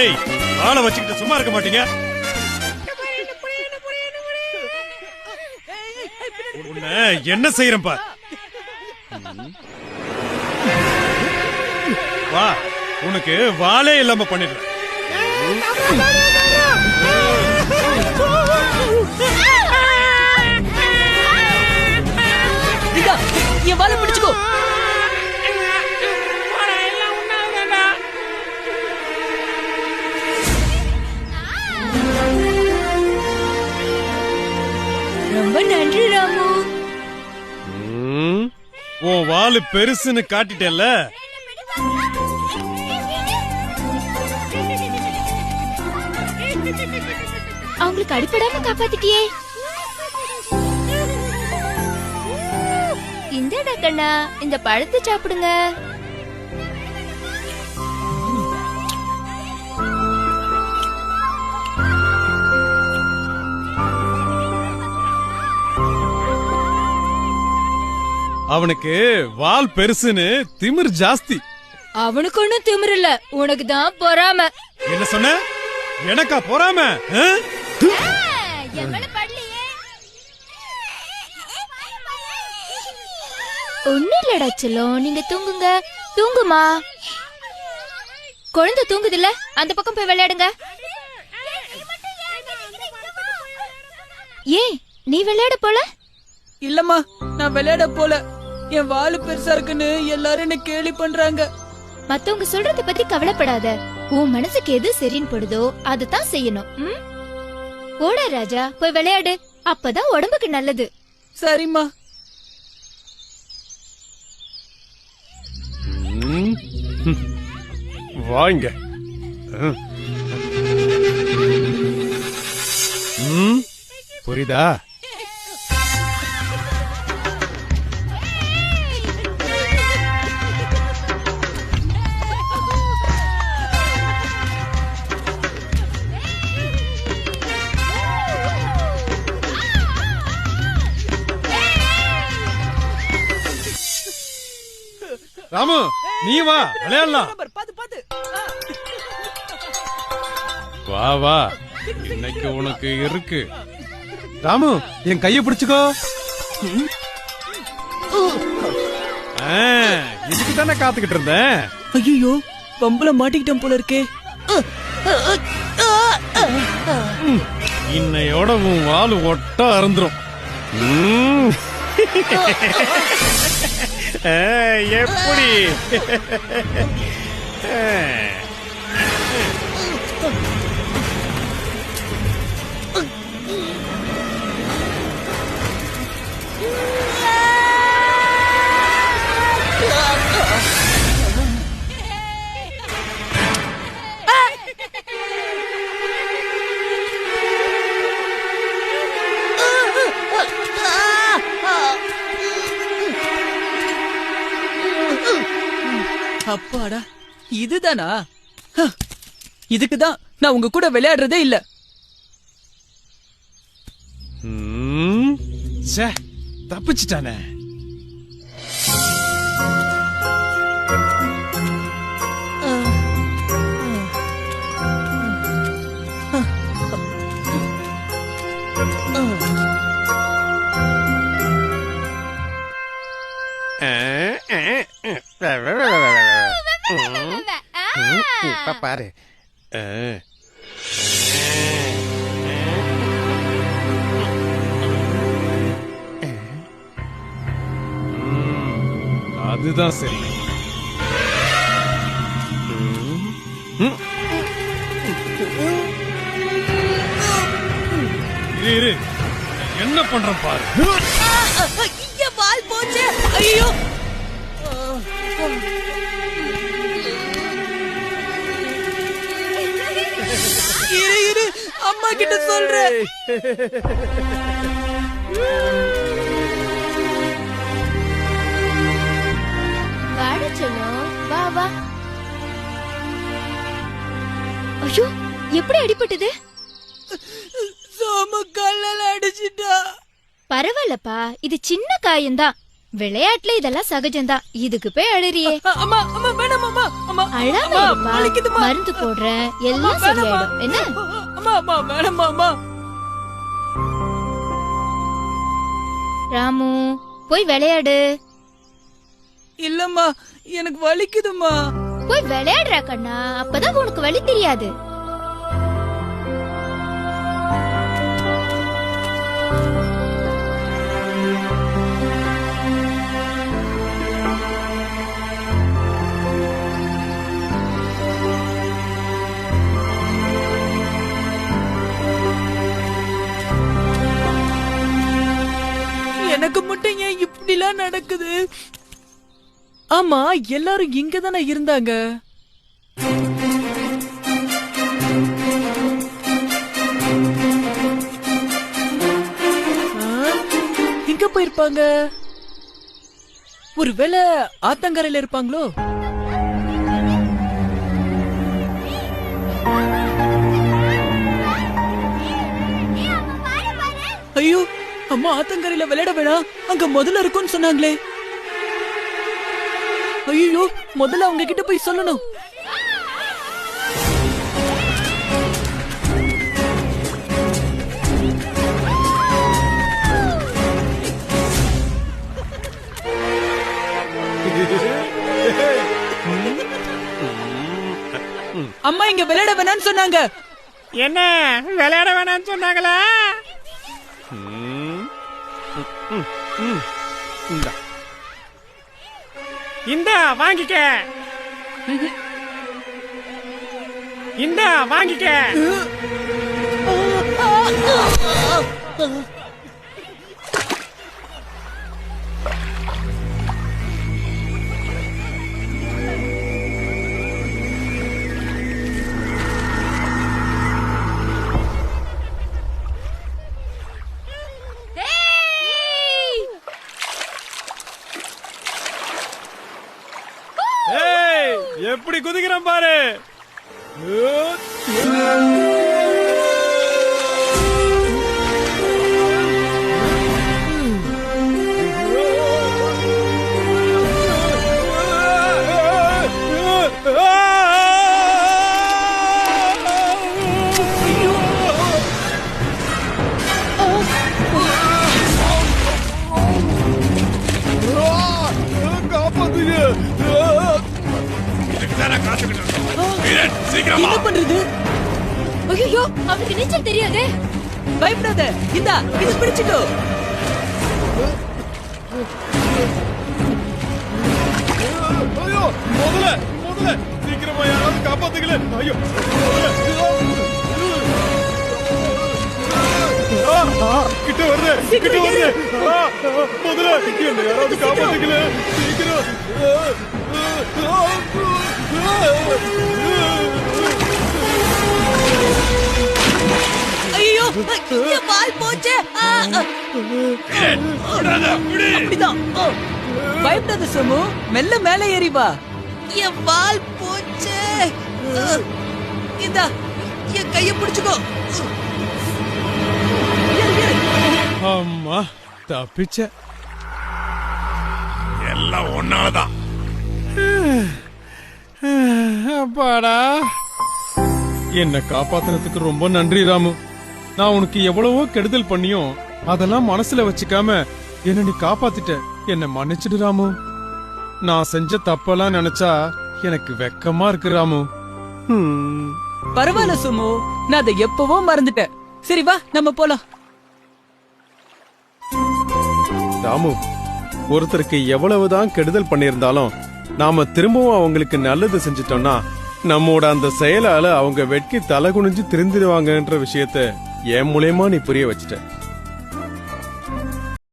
ஏய் ஆளை வச்சுக்கிட்டு சும்மா இருக்க மாட்டீங்க. என்ன செய்யறேன் பா வா உனக்கு வாளே இல்லாம பண்ணிடுறேன். என் வாழை பிடிச்சுக்கோ. உன் வாலு பெருசுன்னு காட்டிட்டேல்ல அவங்களுக்கு அடிப்படாம காப்பாத்திட்டியே. இந்தடா கண்ணா இந்த பழத்தை சாப்பிடுங்க. அவனுக்கு வால் பெருசுன்னு திமிர் ஜாஸ்தி. அவனுக்கு ஒண்ணும் திமிரு இல்ல. உனக்கு தான் பொறாம. என்ன சொன்ன? எனக்கா போறாம? ஒண்ணு இல்லடா செல்லம் நீங்க தூங்குங்க. தூங்குமா? குழந்தை தூங்குதுல்ல? அந்த பக்கம் போய் விளையாடுங்க. ஏன் நீ விளையாட போல? இல்லம்மா நான் விளையாட போல. என் வாலு பெருசா இருக்குன்னு எல்லாரும் என்ன கேலி பண்றாங்க மத்தவங்க சொல்றத பத்தி கவலைப்படாத உன் மனசுக்கு எது சரின்னு படுதோ அதுதான் செய்யணும் ம்? போடா ராஜா போய் விளையாடு அப்பதான் உடம்புக்கு நல்லது சரிம்மா ம். ம். வாங்க ம். ம். புரியுதா ராமு நீ வா விளையாடலாம். பாத்து பாத்து. வா வா. இன்னைக்கு உனக்கு இருக்கு. ராமு என் கைய பிடிச்சுக்கோ. ஆ, இதுக்கு தானே காத்துக்கிட்டு இருந்தேன். ஐயோ பம்புல மாட்டிக்கிட்டேன் போல இருக்கே. இன்னையோட உன் வாலு ஒட்ட அறந்துரும் எப்படி? அப்பாடா இதுதானா? இதுக்கு இதுக்குதான் நான் உங்க கூட விளையாடுறதே இல்ல. ச்சே, தப்பிச்சிட்டானே. இப்ப பாரு. அதுதான் சரி. ம். இரு இரு. என்ன பண்றேன் பாரு. வா வா. ஐயோ எப்படி அடிபட்டது? சோமு கல்லால அடிச்சிட்டா. பரவாயில்லப்பா இது சின்ன காயம்தான். விளையாட்டுல இதெல்லாம் சகஜம்தான். இதுக்கு போய் அழறியே. அம்மா அம்மா வேணாம் அம்மா அம்மா அம்மா அழாம அம்மா, இருப்பா. வலிக்குதும்மா. மருந்து போடுறேன் எல்லாம். சரியாயிடும். என்ன? அம்மா அம்மா வேணாம்மா அம்மா. ராமு போய் விளையாடு. இல்லம்மா எனக்கு வலிக்குதும்மா. போய் விளையாடுறா கண்ணா. அப்பதான் உனக்கு வழி தெரியாது. மட்டும் ஏன் இப்படிலாம் நடக்குது. ஆமா எல்லாரும் இங்க தானே இருந்தாங்க எங்க போயிருப்பாங்க? ஒருவேளை ஆத்தங்கரையில இருப்பாங்களோ? அம்மா ஆத்தங்கரையில விளையாட வேணாம் அங்க முதல்ல இருக்கும்னு சொன்னாங்களே. ஐயோ முதல்ல அவங்க கிட்ட போய் சொல்லணும். அம்மா இங்க விளையாட வேணாம்னு சொன்னாங்க. என்ன? விளையாட வேணாம்னு சொன்னாங்களா. இந்தா. இந்த வாங்கிக்க. இந்த வாங்கிக்க. எப்படி குதிக்கிறான் பாரு? அவனுக்கு நீச்சல் தெரியாதே பயப்படாத இந்தா இது பிடிச்சுக்கோ ஐயோ முதல்ல முதல்ல சீக்கிரமா யாராவது காப்பாத்துக்கல ஐயோ ஆ, ஆ, கிட்ட வருது கிட்ட வருது ஆ, ஆ, முதல்ல என்ன யாராவது காப்பாத்துக்கல சீக்கிரம் என் வால் போச்சே. ஆ, ஆ. அப்படிதான். பயப்படாத சமு மெல்ல மேலே ஏறி வா. என் வால் போச்சே. ஆ. இந்தா என் கைய பிடிச்சுக்கோ. அம்மா தப்பிச்ச. எல்லாம் ஒன்னாலதான் அப்பாடா. என்ன காப்பாத்துறதுக்கு ரொம்ப நன்றி ராமு. நான் உனக்கு எவ்வளவோ கெடுதல் பண்ணியும் அதெல்லாம் மனசுல வச்சுக்காம என்ன நீ காப்பாத்திட்ட. என்ன மன்னிச்சிடு ராமு. நான் செஞ்ச தப்பெல்லாம் நினைச்சா எனக்கு வெக்கமா இருக்கு ராமு. பரவாயில்ல சுமு. நான் அதை எப்பவோ மறந்துட்டேன். சரி வா நம்ம போலாம். ராமு ஒருத்தருக்கு எவ்வளவுதான் கெடுதல் பண்ணியிருந்தாலும் நாம திரும்பவும் அவங்களுக்கு நல்லது செஞ்சிட்டோம்னா நம்மோட அந்த செயலால அவங்க வெட்கி தலை குனிஞ்சு திருந்திடுவாங்கன்ற விஷயத்த என் மூலியமா நீ புரிய வச்சுட்ட.